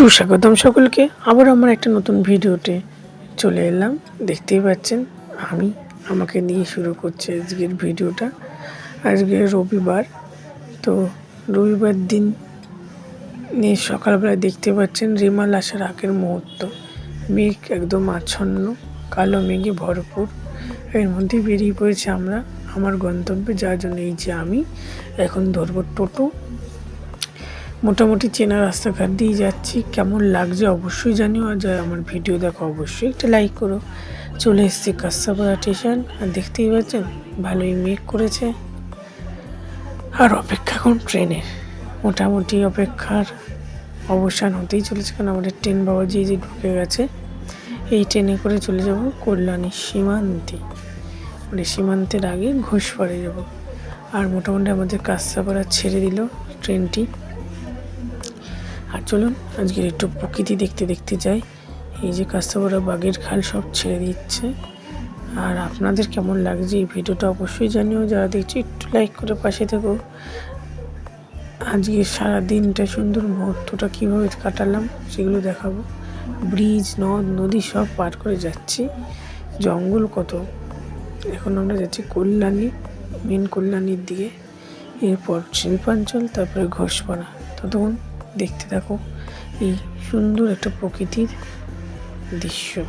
সুস্বাগতম সকলকে। আবার আমার একটা নতুন ভিডিওতে চলে এলাম। দেখতেই পাচ্ছেন, আমি আমাকে নিয়ে শুরু করছি আজকের ভিডিওটা। আজকে রবিবার, তো রবিবার দিন নিয়ে সকালবেলা দেখতে পাচ্ছেন রিমাল আসার আগের মুহূর্ত। মেঘ একদম আচ্ছন্ন, কালো মেঘে ভরপুর। এর মধ্যে বেরিয়ে পড়েছে আমরা, আমার গন্তব্যে, যার জন্য এই যে আমি এখন ধরবো টোটো। মোটামুটি চেনা রাস্তাঘাট দিয়ে যাচ্ছি। কেমন লাগছে অবশ্যই জানিও। আর যারা আমার ভিডিও দেখো, অবশ্যই একটা লাইক করো। চলে এসেছি কাস্তাপাড়া স্টেশন আর দেখতেই পাচ্ছেন, ভালোই মেঘ করেছে। আর অপেক্ষা এখন ট্রেনের মোটামুটি অপেক্ষার অবসান হতেই চলেছে, কারণ আমাদের ট্রেন বাবাজি যে ঢুকে গেছে। এই ট্রেনে করে চলে যাব কল্যাণী সীমান্তে। মানে সীমান্তের আগে ঘোষপাড়ে যাব। আর মোটামুটি আমাদের কাস্তাপাড়া ছেড়ে দিল ট্রেনটি। আর চলুন, আজকের একটু প্রকৃতি দেখতে দেখতে যাই। এই যে কাস্তাপাড়া বাঘের খাল সব ছেড়ে দিচ্ছে। আর আপনাদের কেমন লাগছে এই ভিডিওটা অবশ্যই জানিও। যারা দেখছি, একটু লাইক করে পাশে থেকো। আজকে সারা দিনটা সুন্দর মুহূর্তটা কীভাবে কাটালাম সেগুলো দেখাবো। ব্রিজ, নদ, নদী সব পার করে যাচ্ছি। জঙ্গল কত? এখন আমরা যাচ্ছি কল্যাণী মেন কল্যাণীর দিকে। এরপর শিল্পাঞ্চল, তারপরে ঘোষপাড়া। ততক্ষণ দেখতে থাকো। এই সুন্দর একটা প্রকৃতির দৃশ্য।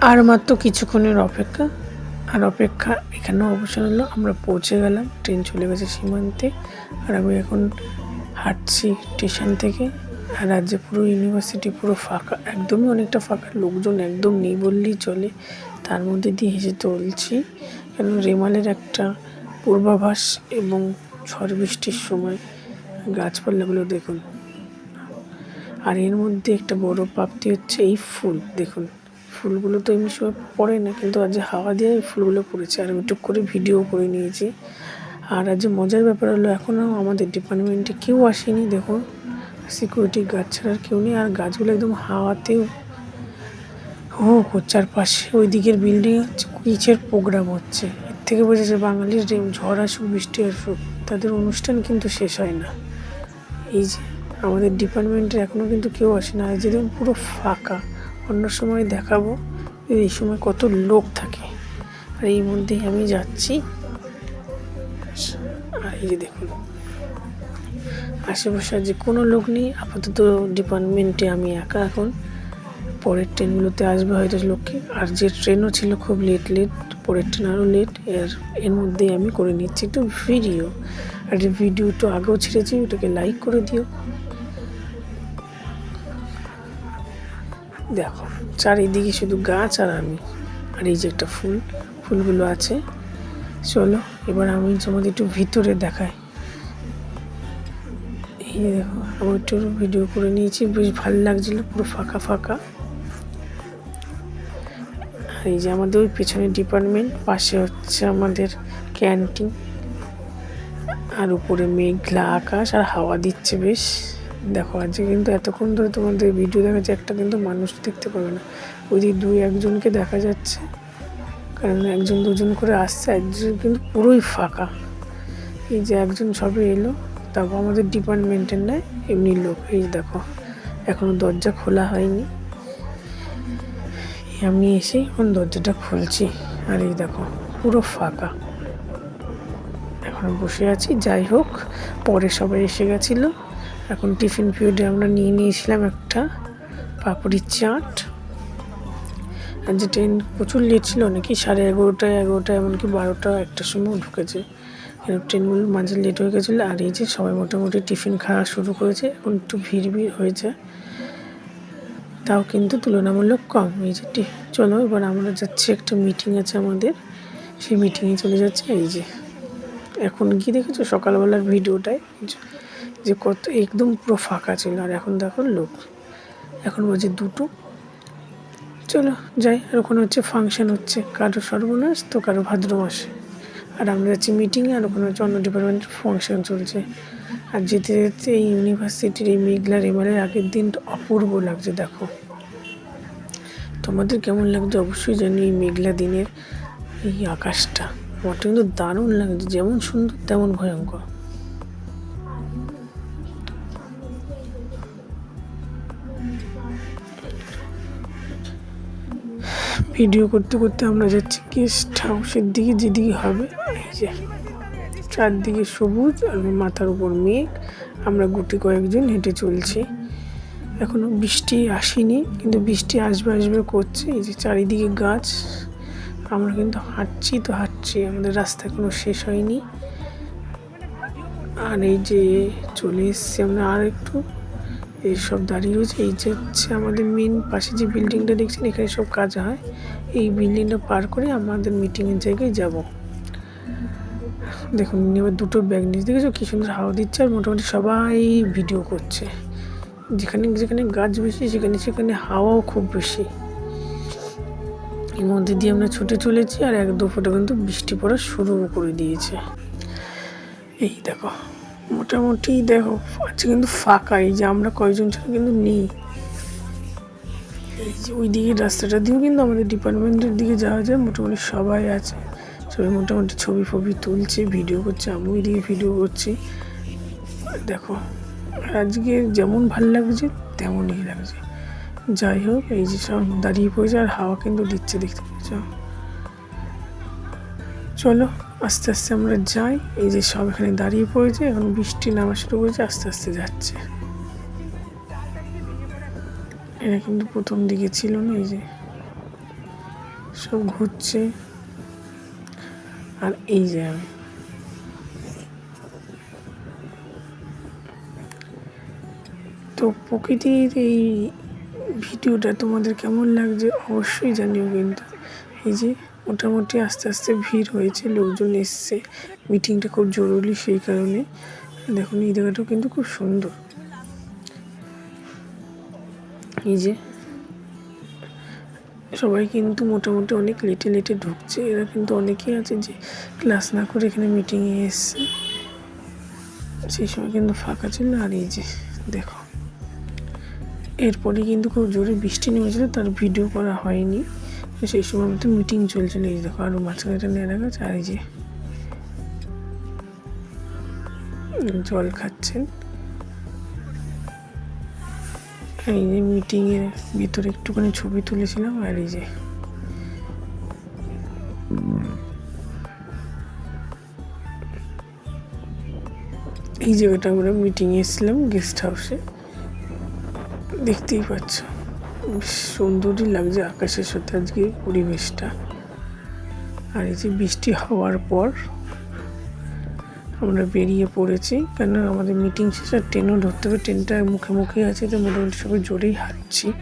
আর মাত্র কিছুক্ষণের অপেক্ষা। আর অপেক্ষা এখানেও অবসর হলো। আমরা পৌঁছে গেলাম। ট্রেন চলে গেছে সীমান্তে। আর আমি এখন হাঁটছি স্টেশন থেকে আর রাজ্যে পুরো ইউনিভার্সিটি পুরো ফাঁকা, একদমই অনেকটা ফাঁকা, লোকজন একদম নেই বললেই চলে। তার মধ্যে দিয়ে হেসে চলছি, কেন রেমালের একটা পূর্বাভাস এবং ঝড় বৃষ্টির সময় গাছপালাগুলো দেখুন। আর এর মধ্যে একটা বড় প্রাপ্তি হচ্ছে এই ফুল, দেখুন। ফুলগুলো তো এমনি সময় পড়ে না, কিন্তু আজ যে হাওয়া দিয়ে ফুলগুলো পড়েছে, আর আমি টুক করে ভিডিও করে নিয়েছি। আর আজ মজার ব্যাপার হলো এখনও আমাদের ডিপার্টমেন্টে কেউ আসেনি, দেখুন। সিকিউরিটি গার্ড ছাড়া কেউ নেই, আর গাছগুলো একদম হাওয়াতেও। হো কোচার পাশে ওই দিকের বিল্ডিং কিচের প্রোগ্রাম হচ্ছে। এর থেকে বোঝা যায় বাঙালির ঝড় আসুক, বৃষ্টি আসুক, তাদের অনুষ্ঠান কিন্তু শেষ হয় না। এই যে আমাদের ডিপার্টমেন্টে এখনও কিন্তু কেউ আসে না। যেদিন পুরো ফাঁকা। অন্য সময় দেখাবো, এই সময় কত লোক থাকে। আর এই মধ্যেই আমি যাচ্ছি। আর এই যে দেখুন, আশেপাশে যে কোনো লোক নেই, আপাতত ডিপার্টমেন্টে আমি একা এখন। পরের ট্রেনগুলোতে আসবে হয়তো লোককে। আর যে ট্রেনও ছিল খুব লেট লেট পরের ট্রেন আরও লেট এর এর মধ্যেই আমি করে নিচ্ছি একটু ভিডিও আর ভিডিও তো আগেও ছেড়েছি, ওটাকে লাইক করে দিও। দেখো, চারিদিকে শুধু গাছ আর আমি। আর এই যে একটা ফুল, ফুলগুলো আছে। চলো এবার আমি তোমাদের একটু ভিতরে দেখাই। এই দেখো, আমি একটু ভিডিও করে নিয়েছি, বেশ ভালো লাগছিল, পুরো ফাঁকা ফাঁকা। আর এই যে আমাদের ওই পেছনে ডিপার্টমেন্ট পাশে হচ্ছে আমাদের ক্যান্টিন আর উপরে মেঘলা আকাশ, আর হাওয়া দিচ্ছে বেশ। দেখো, আজকে কিন্তু এতক্ষণ ধরে তোমাদের ভিডিও দেখা যাচ্ছে, একটা কিন্তু মানুষ দেখতে পাবে না। ওই দিকে দুই একজনকে দেখা যাচ্ছে। কারণ একজন দুজন করে আসছে, একজন কিন্তু পুরোই ফাঁকা। এই যে একজন সবে এলো তারপর আমাদের ডিপার্টমেন্টের নয় এমনি লোক, এই দেখো, এখনও দরজা খোলা হয়নি। আমি এসে এখন দরজাটা খুলছি, আর এই দেখো, পুরো ফাঁকা। এখন বসে আছি, যাই হোক, পরে সবাই এসে গেছিল। এখন টিফিন পিরিয়ডে আমরা নিয়ে নিয়েছিলাম একটা পাপড়ির চাট। যে ট্রেন প্রচুর লেট ছিল নাকি? সাড়ে এগারোটায় এগারোটা এমনকি বারোটা, একটার সময় ঢুকেছে। ট্রেনগুলো মাঝে লেট হয়ে গেছিল আর এই যে সবাই মোটামুটি টিফিন খাওয়া শুরু করেছে, এখন একটু ভিড় ভিড় হয়েছে। তাও কিন্তু তুলনামূলক কম, এই যে চলো এবার আমরা যাচ্ছি একটা মিটিং আছে আমাদের। সেই মিটিংয়ে চলে যাচ্ছে, এই যে। এখন গিয়ে দেখেছ সকালবেলার ভিডিওটায়? যে কত একদম পুরো ফাঁকা ছিল আর এখন দেখো লোক। এখন বাজে দুটো। চলো যাই, আর ওখানে হচ্ছে ফাংশন হচ্ছে। কারও সর্বনাশ, তো কারও ভাদ্র মাসে আর আমরা যাচ্ছি মিটিংয়ে আর ওখানে হচ্ছে অন্য ডিপার্টমেন্টের ফাংশন চলছে। আর যেতে যেতে এই ইউনিভার্সিটির এই মেঘলার এবারের আগের দিন অপূর্ব লাগছে, দেখো। তোমাদের কেমন লাগছে অবশ্যই জানি এই মেঘলা দিনের এই আকাশটা। আমারটা কিন্তু দারুণ লাগছে, যেমন সুন্দর, তেমন ভয়ঙ্কর। ভিডিও করতে করতে আমরা যাচ্ছি গেস্ট হাউসের দিকে, যেদিকে হবে। এই যে চারদিকে সবুজ আর মাথার উপর মেঘ। আমরা গুটি কয়েকজন হেঁটে চলছি। এখনও বৃষ্টি আসেনি, কিন্তু বৃষ্টি আসবে আসবে করছে। এই যে চারিদিকে গাছ। আমরা কিন্তু হাঁটছি তো হাঁটছি, আমাদের রাস্তা এখনও শেষ হয়নি। আর এই যে চলে এসছি আমরা আর একটু এইসব দাঁড়িয়ে রয়েছে। এই যে হচ্ছে আমাদের মেন পাশে যে বিল্ডিংটা দেখছেন, এখানে সব কাজ হয়। এই বিল্ডিংটা পার করে আমাদের মিটিংয়ের জায়গায় যাব। দেখুন এবার দুটো ব্যাগ নিয়ে, দেখেছ? কি সুন্দর হাওয়া দিচ্ছে আর মোটামুটি সবাই ভিডিও করছে। যেখানে যেখানে গাছ বেশি, সেখানে সেখানে হাওয়াও খুব বেশি। এর মধ্যে দিয়ে আমরা ছুটে চলেছি আর এক দু ফোঁটা কিন্তু বৃষ্টি পড়া শুরু করে দিয়েছে। এই দেখো। মোটামুটি দেখো আজকে কিন্তু ফাঁকা, এই যে আমরা কয়জন ছাড়া কিন্তু নেই। এই যে ওই দিকে রাস্তাটা দিয়েও কিন্তু আমাদের ডিপার্টমেন্টের দিকে যাওয়া যায়, মোটামুটি সবাই আছে। সবাই মোটামুটি ছবি ফবি তুলছে, ভিডিও করছে আমি ওই দিকে ভিডিও করছি। দেখো, আজকে যেমন ভালো লাগছে, তেমনই লাগছে। যাই হোক, এই যে সব দাঁড়িয়ে পড়েছে, আর হাওয়া কিন্তু দিচ্ছে দেখতে পাচ্ছ। চলো আস্তে আস্তে আমরা যাই। এই যে সব এখানে দাঁড়িয়ে পড়েছে এখন বৃষ্টি নামা শুরু করেছে, আস্তে আস্তে যাচ্ছে। এরা কিন্তু প্রথম দিকে ছিল না, এই যে সব ঘুরছে। আর এই যে আমি। তো প্রকৃতির এই ভিডিওটা তোমাদের কেমন লাগছে অবশ্যই জানিও কিন্তু। এই যে মোটামুটি আস্তে আস্তে ভিড় হয়েছে, লোকজন এসছে। মিটিংটা খুব জরুরি সেই কারণে। দেখুন, এই জায়গাটাও কিন্তু খুব সুন্দর। এই যে, সবাই কিন্তু মোটামুটি অনেক লেটে লেটে ঢুকছে। এরা কিন্তু অনেকেই আছে যে ক্লাস না করে এখানে মিটিংয়ে এসছে। সেই সময় কিন্তু ফাঁকা ছিল। আর এই যে, দেখো, এরপরে কিন্তু খুব জোরে বৃষ্টি নেমেছিল, তার ভিডিও করা হয়নি। সেই সময় মতো মিটিং চলছিল এই দেখো আরও মাঝখানে একটা নেড়া গাছ আর এই যে জল খাচ্ছেন। এই যে মিটিংয়ের ভিতরে একটুখানি ছবি তুলেছিলাম, আর এই যে এই জায়গাটা আমরা মিটিংয়ে এসেছিলাম গেস্ট হাউসে দেখতেই পাচ্ছ। বেশ সুন্দরই লাগছে আকাশের সাথে আজকে পরিবেশটা। আর এই যে বৃষ্টি হওয়ার পর আমরা বেরিয়ে পড়েছি, কেন আমাদের মিটিং শেষ আর ট্রেনও ধরতে হবে। ট্রেনটা মুখে মুখে আছে তো মোটামুটি সবাই জোরেই হাঁটছি।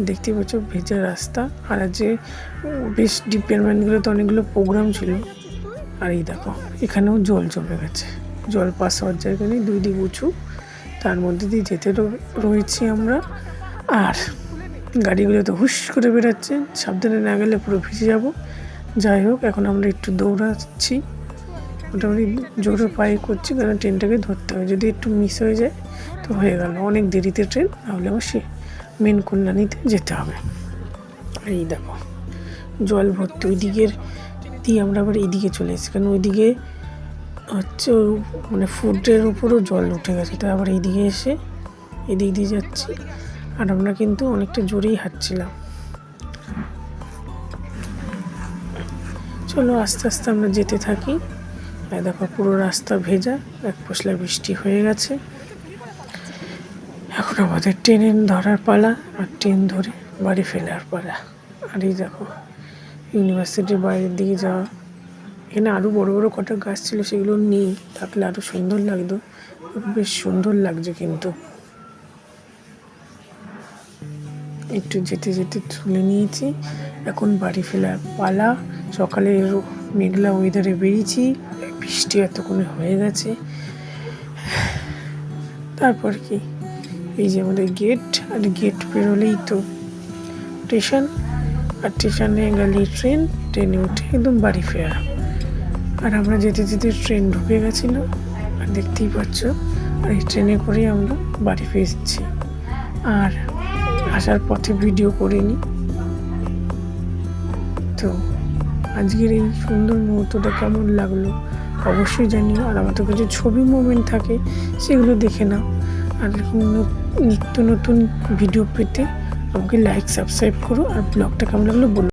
দেখতেই পাচ্ছ ভেজা রাস্তা। আর যে বেশ ডিপার্টমেন্টগুলোতে অনেকগুলো প্রোগ্রাম ছিল। আর এই দেখো, এখানেও জল জমে গেছে। জল পাস হওয়ার জায়গা নেই, দুই দিক উঁচু। তার মধ্যে দিয়ে যেতে রয়েছি আমরা। আর গাড়িগুলো তো হুশ করে বেরাচ্ছে। সাবধানে না গেলে পুরো ভিজে যাব। যাই হোক, এখন আমরা একটু দৌড়াচ্ছি। মোটামুটি জোরে পায়ে করছি, কারণ ট্রেনটাকে ধরতে হবে যদি একটু মিস হয়ে যায়, তো হয়ে গেল। অনেক দেরিতে ট্রেন, তাহলে আবার সে মেন কল্যাণীতে যেতে হবে। এই দেখো, জল ভর্তি। ওই দিকের দিয়ে আমরা আবার এইদিকে চলে এসেছি। কারণ ওইদিকে হচ্ছে মানে ফুটের উপরও জল উঠে গেছে। তাই আবার এইদিকে এসে এদিক দিয়ে যাচ্ছি। আর আমরা কিন্তু অনেকটা জোরেই হাঁটছিলাম। চলো আস্তে আস্তে আমরা যেতে থাকি। দেখো পুরো রাস্তা ভেজা, এক পশলা বৃষ্টি হয়ে গেছে। এখন আমাদের ট্রেনে ধরার পালা আর ট্রেন ধরে বাড়ি ফেরার পালা। আর এই দেখো, ইউনিভার্সিটির বাইরের দিকে যাওয়া। এখানে আরও বড় বড় কটা গাছ ছিল, সেগুলো নেই। থাকলে আরও সুন্দর লাগতো। বেশ সুন্দর লাগছে কিন্তু। একটু যেতে যেতে তুলে নিয়েছি। এখন বাড়ি ফেরার পালা। সকালে মেঘলা ওয়েদারে বেরিয়েছি। বৃষ্টি এতক্ষণে হয়ে গেছে। তারপর কি? এই যে আমাদের গেট আর গেট পেরোলেই তো স্টেশন আর স্টেশনে গেলেই ট্রেন ট্রেনে উঠে একদম বাড়ি ফেরা। আর আমরা যেতে যেতে ট্রেন ঢুকে গেছিল। আর দেখতেই পাচ্ছ, আর এই ট্রেনে করেই আমরা বাড়ি ফিরছি। আর আসার পথে ভিডিও করে করিনি। তো আজকের এই সুন্দর মুহূর্তটা কেমন লাগল অবশ্যই জানি আর আমাদের কাছে ছবি মুভমেন্ট থাকে, সেগুলো দেখে নাও। আর নিত্য নতুন ভিডিও পেতে আমাকে লাইক সাবস্ক্রাইব করো। আর ব্লগটা কেমন লাগল বলো।